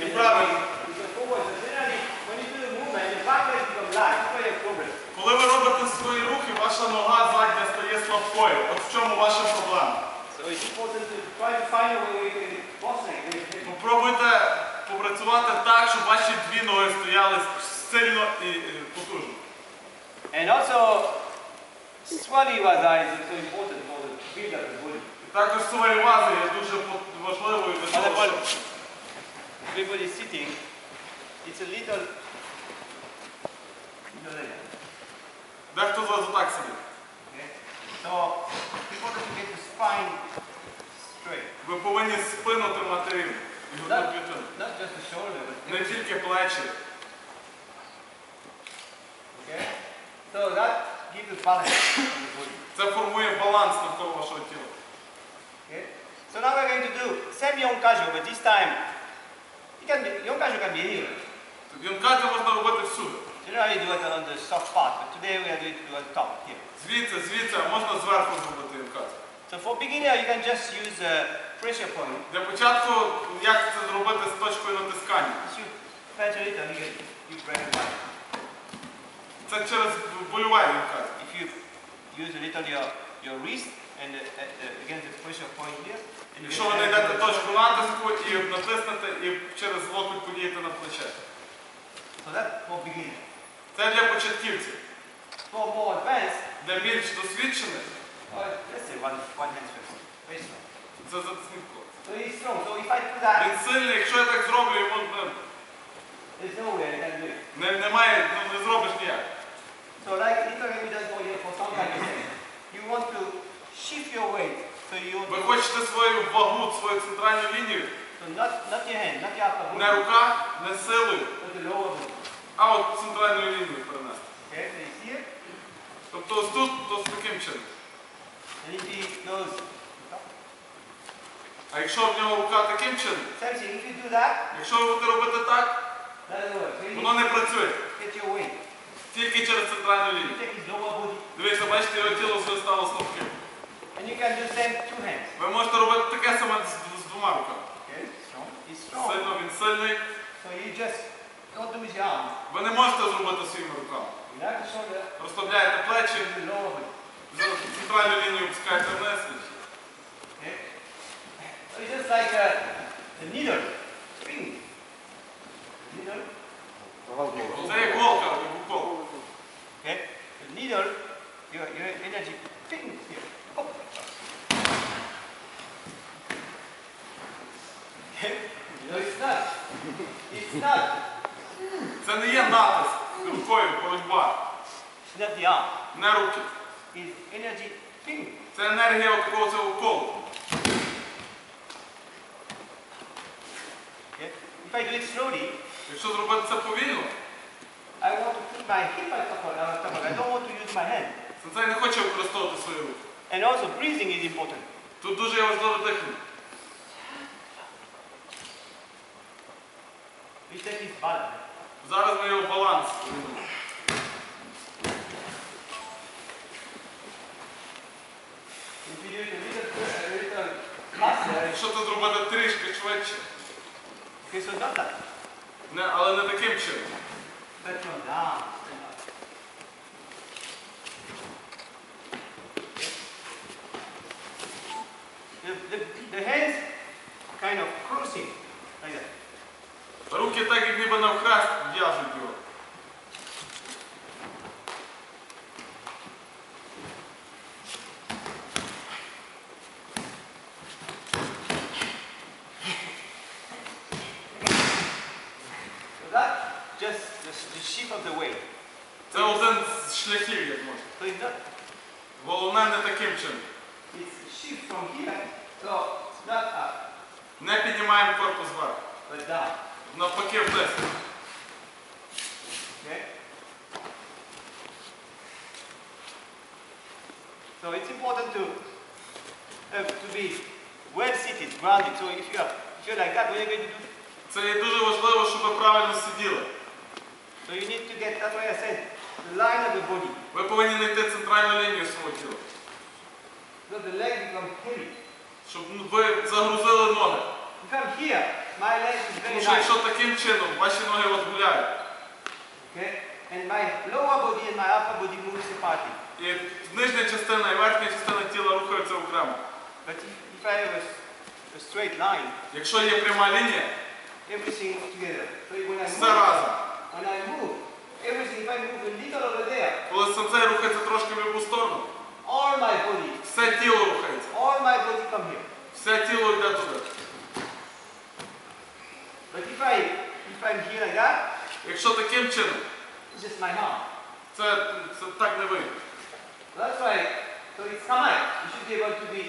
Неправильно. You go forward. So generally, when you do the movement, your back leg becomes light. That's why you have problem. Коли ви робите свої рухи, ваша нога задня стає слабкою. От в чому ваша проблема. Попробуйте попрацювати так, щоб ваші дві ноги стояли сильно і е, потужно. And also, swali waza is also important for the build up the body. І також свої вази є дуже важливою everybody is sitting. It's a little. little like that, дехто з вас отак сидить. Okay? So, it's important to get the spine straight. Ви повинні спину тримати рівно. І грудну Not, клітину. not just the shoulder, but Не тільки плечі. Okay? So that gives us balance in the body. Це формує баланс навколо вашого тіла. Okay? So now we're going to do same yonkajo, but this time it can be anywhere. Юнкаті можна робити всюди. Generally do it on the soft part, but today we are going to do it on top here. Звідси, звідси, можна зверху зробити юнкаті. So for beginner, you can just use a pressure point. Для початку, як це зробити з точкою натискання? If you press a little, you press it. Це через больове юнкаті. If you use a little your your wrist and the, uh, uh, against the pressure point here, and Якщо ви знайдете точку натиску і натиснете, і через локоть подієте на плече. So that's for beginner. Це для початківців. For more advanced, Для більш досвідчених or let's say one one hand first. Very strong. це затисніть. So he's strong. So if I do that, Він сильний, якщо я так зроблю, йому ну, there's no way I can do it. не, немає, ну, не зробиш ніяк. So like little evidence for you for some kind of thing. You want to shift your weight. So you want Ви хочете свою вагу, свою центральну лінію, so not not your hand, not your upper не body, рука, не силою, but the lower body. а от центральну лінію перенести. Okay, so you see it? Тобто ось тут, то з таким чином. And if he goes, А якщо в нього рука таким чином, same. If you do that, якщо ви будете робити так, doesn't work. So you воно не працює. get your weight. Тільки через центральну You лінію. take his lower body, Дивіться, бачите, його тіло все стало слабким. and you can do same two hands. Ви можете робити таке саме з, з двома руками. Okay, strong. He's strong. Сильно він сильний. So you just don't do with your arms. Ви не можете зробити своїми руками. Relax the shoulder, Розслабляєте плечі, the lower body. за центральну лінію опускаєте вниз. Okay? So it's just like a, a needle, spring. Needle. Це як голка, як укол. Okay? The needle, your, your energy, ping here. Hop. Okay? No, it's not. It's not. Це не є натиск рукою, боротьба. Не руки. Це енергія it slowly, Якщо зробити це повільно, I want to put my hip on top of top it. I don't want to use my hand. сенсей не хоче використовувати свої руки. And also breathing is important. Тут дуже є важливе дихання. We take his balance. Зараз ми його баланс. Якщо це зробити трішки швидше, не, але не таким чином. The, the, the hands kind of crossing like that. Руки так, як ніби навхрест в'яжуть його. So that just the, the shape of the way. Це один з шляхів, як можна. Головне не таким чином. it's shift from here. So not up, Не піднімаємо корпус вверх. Навпаки вниз. Okay? So it's important to uh, to be well seated, grounded. So if you are if you're like that, what are you going to do? Це є дуже важливо, щоб ви правильно сиділи. So you need to get that's why I said the line of the body. Ви повинні знайти центральну лінію свого тіла. So the leg becomes heavy. Щоб ну, ви загрузили ноги. You come here, my leg is Тому very що nice. якщо таким чином ваші ноги от гуляють, Okay? And my lower body and my upper body move separately. і нижня частина і верхня частина тіла рухаються окремо. But if, if I have a, s- a straight line, Якщо є пряма лінія, everything together. So when I все move, разом. when I move, everything, if I move a little over there, Коли сенсей рухається трошки в яку сторону, all my body, все тіло рухається. all my body come here. Все тіло йде туди. But if I, if I'm here like that, Якщо таким чином, it's just my arm. це, це так не вийде. That's why, so it's kamai. You should be able to be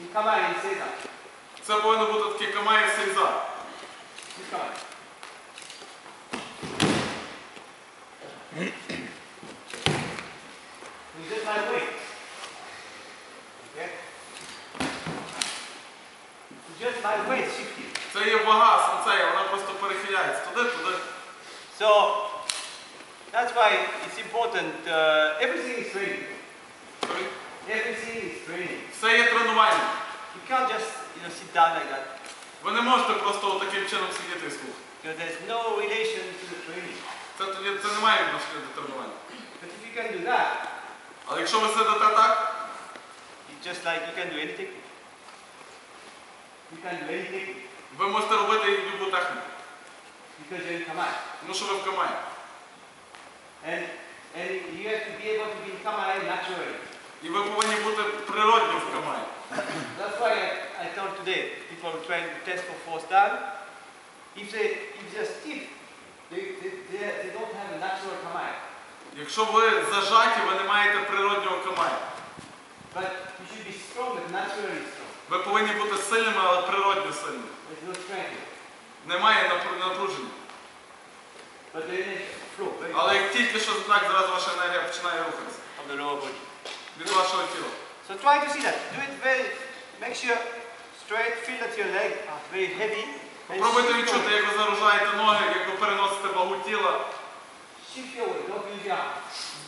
in kamai and say that. Це повинно бути таке камає сейза. It's kamai. that's why it's important. Uh, everything is training. Everything is training. Все є тренування. You can't just you know sit down like that Ви не можете просто таким чином сидіти і слухати. because there's no relation to the training. Це, тоді- це не має відношення до тренування. But if you can do that, Але якщо ви сидите так, it's just like you can do anything. You can do anything ви можете робити любу техніку. because you're in command. Тому що ви в камаї. And and you have to be able to be in naturally. І ви повинні бути природні в камаї. That's why I, I told today people who trying to test for force down, if they if they're stiff, they, they, they, they don't have a natural command. Якщо ви зажаті, ви не маєте природнього камаї. But you should be strong, but naturally strong. Ви повинні бути сильними, але природньо сильними. There's no strength. Немає напруження. But there is Але як тільки що знак, зразу ваша енергія починає рухатися від вашого тіла. So try to see that. Do it very, make sure straight, feel that your leg are very heavy. Попробуйте відчути, як ви загружаєте ноги, як ви переносите вагу тіла. shift your weight, don't use your arm.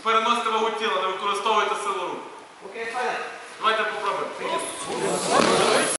Переносите вагу тіла, не використовуйте силу рук. Okay, fine. Давайте попробуємо.